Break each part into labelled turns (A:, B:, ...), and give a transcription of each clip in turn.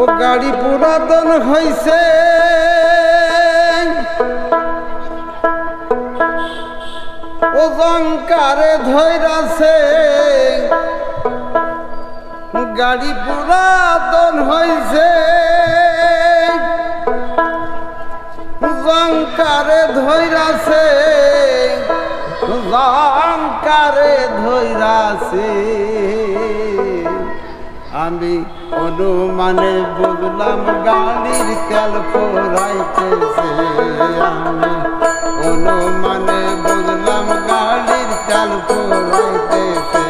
A: ও গাড়ি পুরাতন হইছে। ও জঙ্কারে ধৈরাছে। গাড়ি পুরাতন হইছে। জঙ্কারে ধৈরাছে। জঙ্কারে ধৈরাছে। আমি অনুমানে বুঝলাম গাড়ির তেল পোড়াইতেছে আমি অনুমানে বুঝলাম গাড়ির তেল পোড়াইতেছে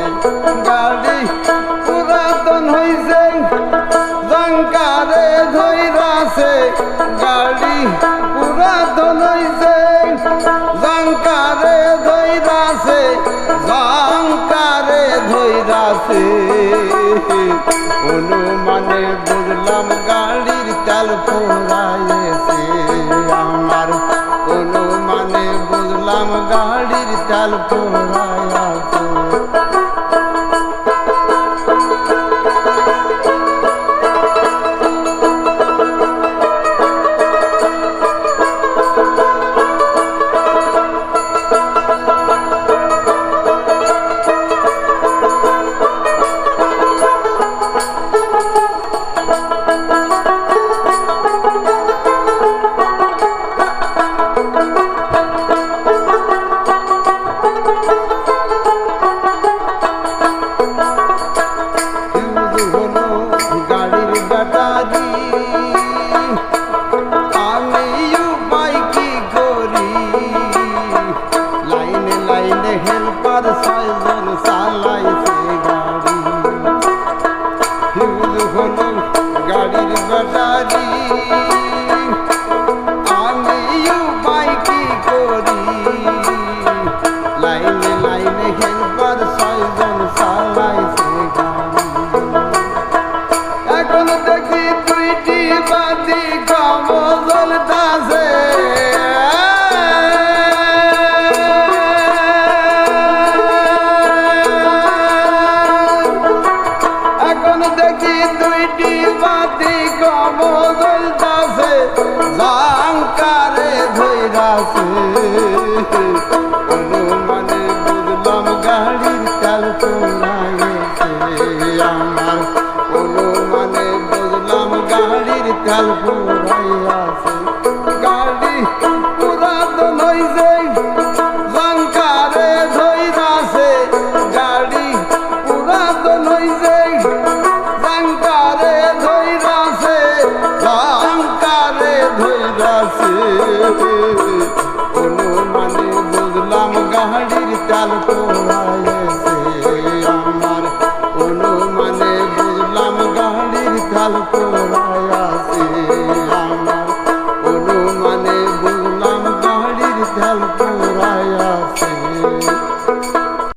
A: গাড়ি পুরাতন হইছে জঙ্কারে ধৈরাছে গাড়ি পুরাতন হইছে জঙ্কারে ধৈরাছে জঙ্কারে ধৈরাছে অনুমানে বুঝলাম গাড়ির গাড়ির গাড়ির তেল